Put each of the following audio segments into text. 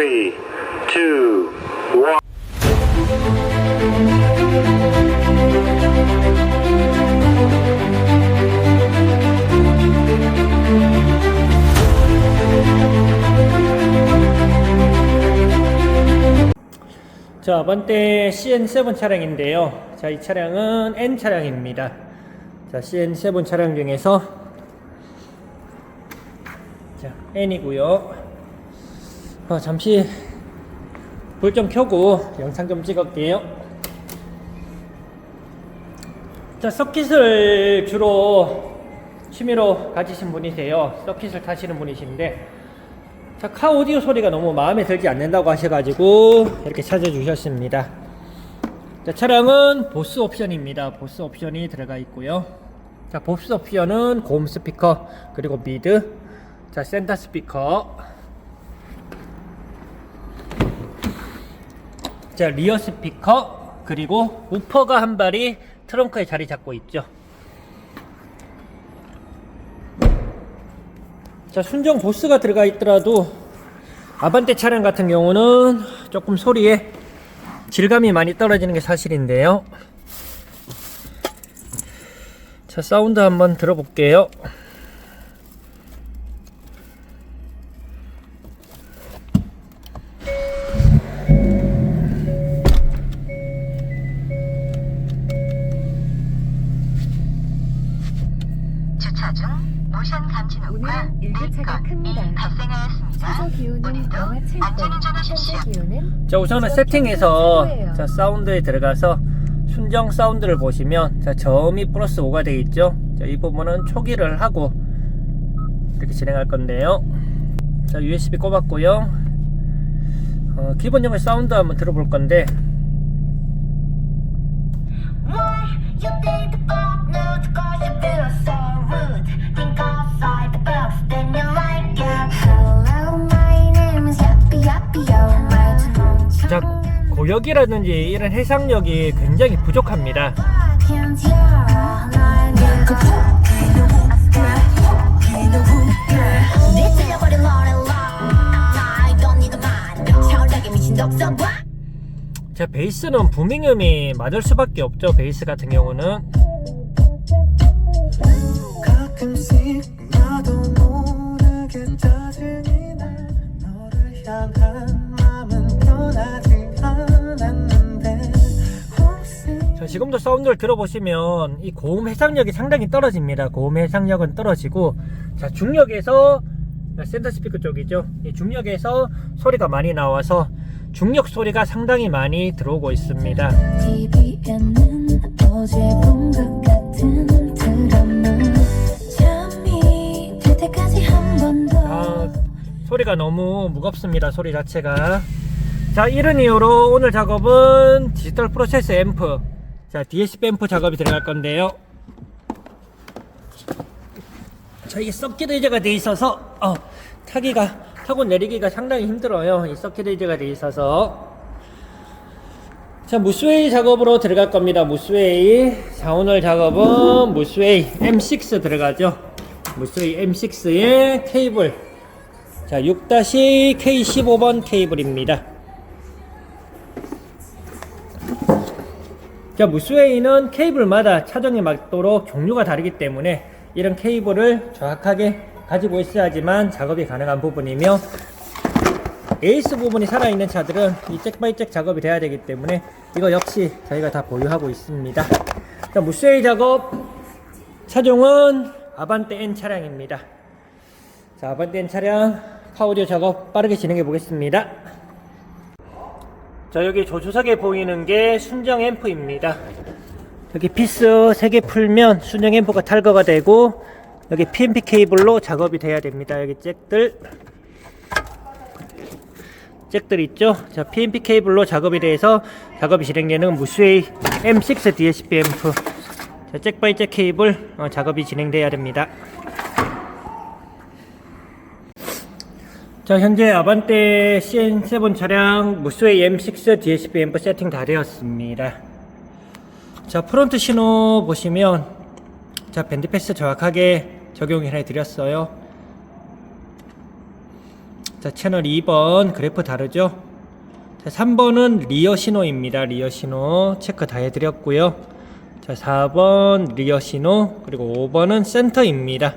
three, two, one. 자, 번째 CN7 차량인데요. 자, 이 차량은 N 차량입니다. 자, CN7 차량 중에서 자, N이고요. 어, 잠시 불 좀 켜고 영상 좀 찍을게요. 자, 서킷을 주로 취미로 가지신 분이세요. 서킷을 타시는 분이신데 자, 카 오디오 소리가 너무 마음에 들지 않는다고 하셔가지고 이렇게 찾아주셨습니다. 자, 차량은 보스 옵션입니다. 보스 옵션이 들어가 있고요. 자, 보스 옵션은 고음 스피커 그리고 미드, 자 센터 스피커, 자 리어 스피커 그리고 우퍼가 한 발이 트렁크에 자리 잡고 있죠. 자, 순정 보스가 들어가 있더라도 아반떼 차량 같은 경우는 조금 소리에 질감이 많이 떨어지는 게 사실인데요. 자, 사운드 한번 들어볼게요. 자, 우선은 세팅에서 자, 사운드에 들어가서 순정 사운드를 보시면 자, 저음이 플러스 5가 되어 있죠. 자, 이 부분은 초기를 하고 이렇게 진행할 건데요. 자, USB 꼽았고요. 어, 기본적인 사운드 한번 들어볼 건데 고역이라든지 이런 해상력이 굉장히 부족합니다. 자, 베이스는 부밍음이 맞을 수밖에 없죠. 베이스 같은 경우는. 지금도 사운드를 들어보시면 이 고음 해상력이 상당히 떨어집니다. 고음 해상력은 떨어지고 자, 중력에서 센터 스피커 쪽이죠. 이 중력에서 소리가 많이 나와서 중력 소리가 상당히 많이 들어오고 있습니다. 아, 소리가 너무 무겁습니다. 소리 자체가. 자, 이런 이유로 오늘 작업은 디지털 프로세스 앰프. 자, DSP 앰프 작업이 들어갈 건데요. 자, 이게 서킷 의자가 돼 있어서, 어, 타기가, 타고 내리기가 상당히 힘들어요. 이 서킷 의자가 돼 있어서. 자, 무스웨이 작업으로 들어갈 겁니다. 무스웨이. 자, 오늘 작업은 무스웨이 M6 들어가죠. 무스웨이 M6의 케이블. 자, 6-K15번 케이블입니다. 자, 무스웨이는 케이블마다 차종에 맞도록 종류가 다르기 때문에 이런 케이블을 정확하게 가지고 있어야지만 작업이 가능한 부분이며 에이스 부분이 살아있는 차들은 이 잭바이잭 작업이 돼야 되기 때문에 이거 역시 저희가 다 보유하고 있습니다. 자, 무스웨이 작업 차종은 아반떼 N 차량입니다. 자, 아반떼 N 차량 카오디오 작업 빠르게 진행해 보겠습니다. 자, 여기 조수석에 보이는 게 순정 앰프입니다. 여기 피스 3개 풀면 순정 앰프가 탈거가 되고 여기 PMP 케이블로 작업이 돼야 됩니다. 여기 잭들 잭들 있죠? 자, PMP 케이블로 작업이 돼서 작업이 진행되는 무스웨이 M6 DSP 앰프 자, 잭 바이 잭 케이블 어, 작업이 진행돼야 됩니다. 자, 현재 아반떼 CN7 차량 무스웨이 M6 DSP 앰프 세팅 다 되었습니다. 자, 프론트 신호 보시면 자, 밴드 패스 정확하게 적용을 해 드렸어요. 자, 채널 2번 그래프 다르죠? 자, 3번은 리어 신호입니다. 리어 신호 체크 다 해드렸고요. 자, 4번 리어 신호 그리고 5번은 센터입니다.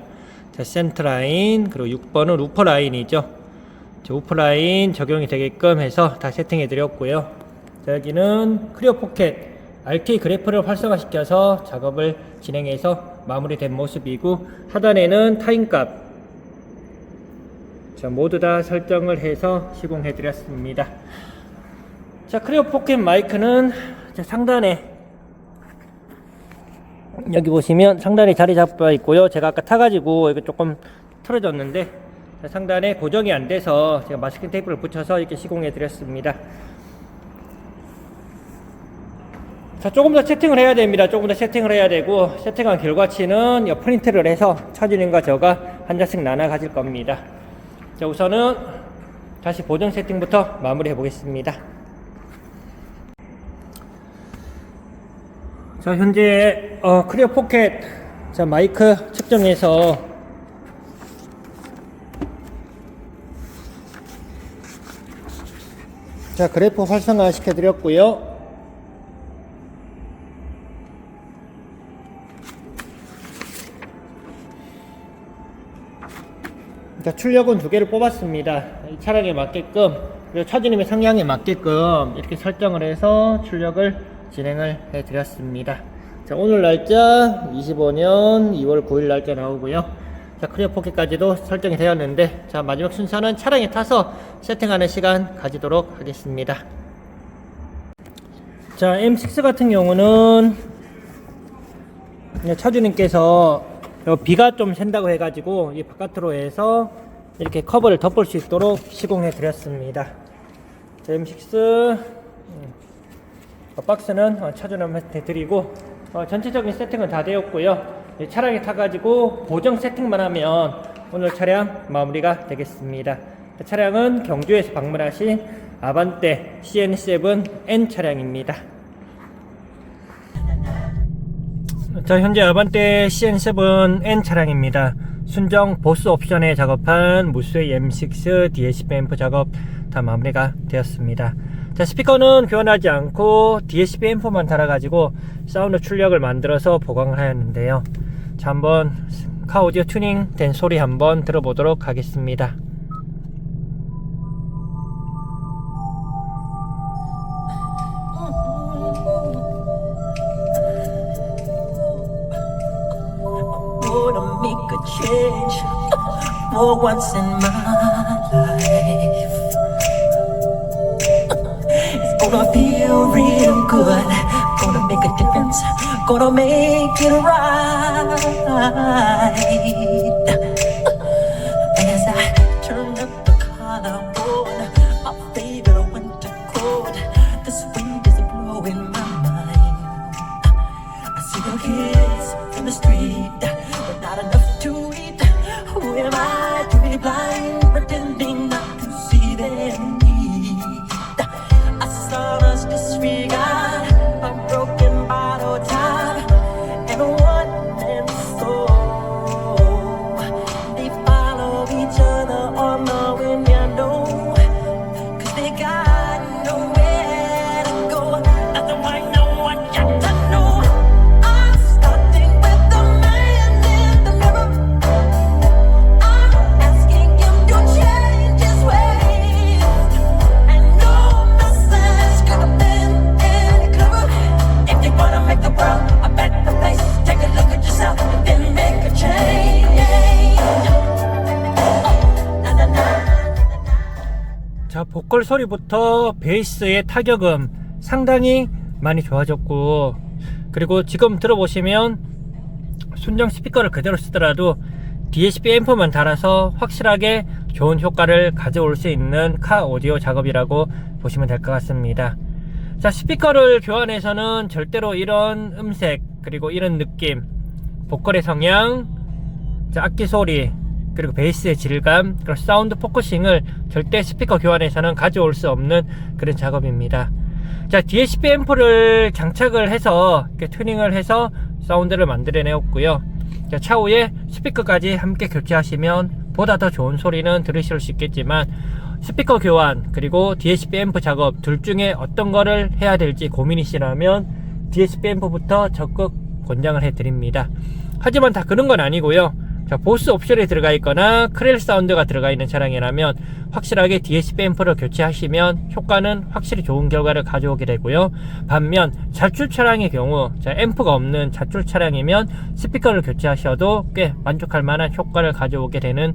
자, 센터 라인 그리고 6번은 우퍼 라인이죠. 자, 우퍼 라인 적용이 되게끔 해서 다 세팅해 드렸고요. 자, 여기는 크리어 포켓 RK 그래프를 활성화시켜서 작업을 진행해서 마무리된 모습이고 하단에는 타임값 자, 모두 다 설정을 해서 시공해 드렸습니다. 자, 크리어 포켓 마이크는 자, 상단에 여기 보시면 상단에 자리 잡아 있고요. 제가 아까 타가지고 이거 조금 틀어졌는데 자, 상단에 고정이 안 돼서 제가 마스킹 테이프를 붙여서 이렇게 시공해 드렸습니다. 자, 조금 더 세팅을 해야 됩니다. 조금 더 세팅을 해야 되고 세팅한 결과치는 여 프린트를 해서 차주님과 저가 한 장씩 나눠 가질 겁니다. 자, 우선은 다시 보정 세팅부터 마무리해 보겠습니다. 자, 현재 어, 크리어 포켓 자, 마이크 측정해서 자, 그래프 활성화 시켜 드렸고요. 자, 출력은 두 개를 뽑았습니다. 이 차량에 맞게끔, 그리고 차주님의 상향에 맞게끔 이렇게 설정을 해서 출력을 진행을 해 드렸습니다. 자, 오늘 날짜 25년 2월 9일 날짜 나오고요. 자, 크리어 포켓까지도 설정이 되었는데, 자, 마지막 순서는 차량에 타서 세팅하는 시간 가지도록 하겠습니다. 자, M6 같은 경우는 네, 차주님께서 요 비가 좀 샌다고 해가지고 이 바깥으로 해서 이렇게 커버를 덮을 수 있도록 시공해 드렸습니다. 자, M6 음, 어, 박스는 어, 차주님한테 드리고 어, 전체적인 세팅은 다 되었고요. 이 차량에 타가지고 보정 세팅만 하면 오늘 차량 마무리가 되겠습니다. 차량은 경주에서 방문하신 아반떼 CN7N 차량입니다. 자, 현재 아반떼 CN7N 차량입니다. 순정 보스 옵션에 작업한 무수의 M6 DSP 앰프 작업 다 마무리가 되었습니다. 자, 스피커는 교환하지 않고 DSP 앰프만 달아가지고 사운드 출력을 만들어서 보강을 하였는데요. 자, 한번 카 오디오 튜닝 된 소리 한번 들어보도록 하겠습니다. Gonna make it right. As I turn up the collar on my favorite winter coat, this wind is blowing my mind. I see the kids in the street, 보컬 소리부터 베이스의 타격음 상당히 많이 좋아졌고, 그리고 지금 들어보시면 순정 스피커를 그대로 쓰더라도 DSP 앰프만 달아서 확실하게 좋은 효과를 가져올 수 있는 카 오디오 작업이라고 보시면 될 것 같습니다. 자, 스피커를 교환해서는 절대로 이런 음색, 그리고 이런 느낌, 보컬의 성향, 자, 악기 소리, 그리고 베이스의 질감, 그리고 사운드 포커싱을 절대 스피커 교환에서는 가져올 수 없는 그런 작업입니다. 자, DSP 앰프를 장착을 해서 튜닝을 해서 사운드를 만들어내었고요. 자, 차후에 스피커까지 함께 교체하시면 보다 더 좋은 소리는 들으실 수 있겠지만 스피커 교환 그리고 DSP 앰프 작업 둘 중에 어떤 거를 해야 될지 고민이시라면 DSP 앰프부터 적극 권장을 해드립니다. 하지만 다 그런 건 아니고요. 자, 보스 옵션에 들어가 있거나 크렐 사운드가 들어가 있는 차량이라면 확실하게 DSP 앰프를 교체하시면 효과는 확실히 좋은 결과를 가져오게 되고요. 반면 자출 차량의 경우 자, 앰프가 없는 자출 차량이면 스피커를 교체하셔도 꽤 만족할 만한 효과를 가져오게 되는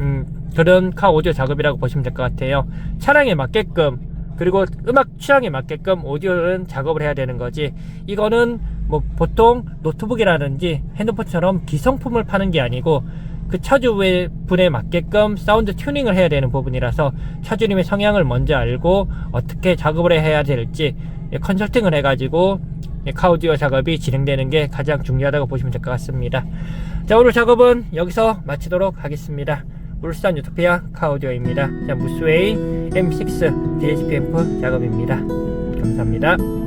음, 그런 카 오디오 작업이라고 보시면 될 것 같아요. 차량에 맞게끔 그리고 음악 취향에 맞게끔 오디오는 작업을 해야 되는 거지. 이거는 뭐 보통 노트북이라든지 핸드폰처럼 기성품을 파는 게 아니고 그 차주의 분에 맞게끔 사운드 튜닝을 해야 되는 부분이라서 차주님의 성향을 먼저 알고 어떻게 작업을 해야 될지 예, 컨설팅을 해가지고 예, 카우디오 작업이 진행되는 게 가장 중요하다고 보시면 될 것 같습니다. 자 오늘 작업은 여기서 마치도록 하겠습니다. 울산 유토피아 카우디오입니다. 자 무스웨이 M6 DSP 앰프 작업입니다. 감사합니다.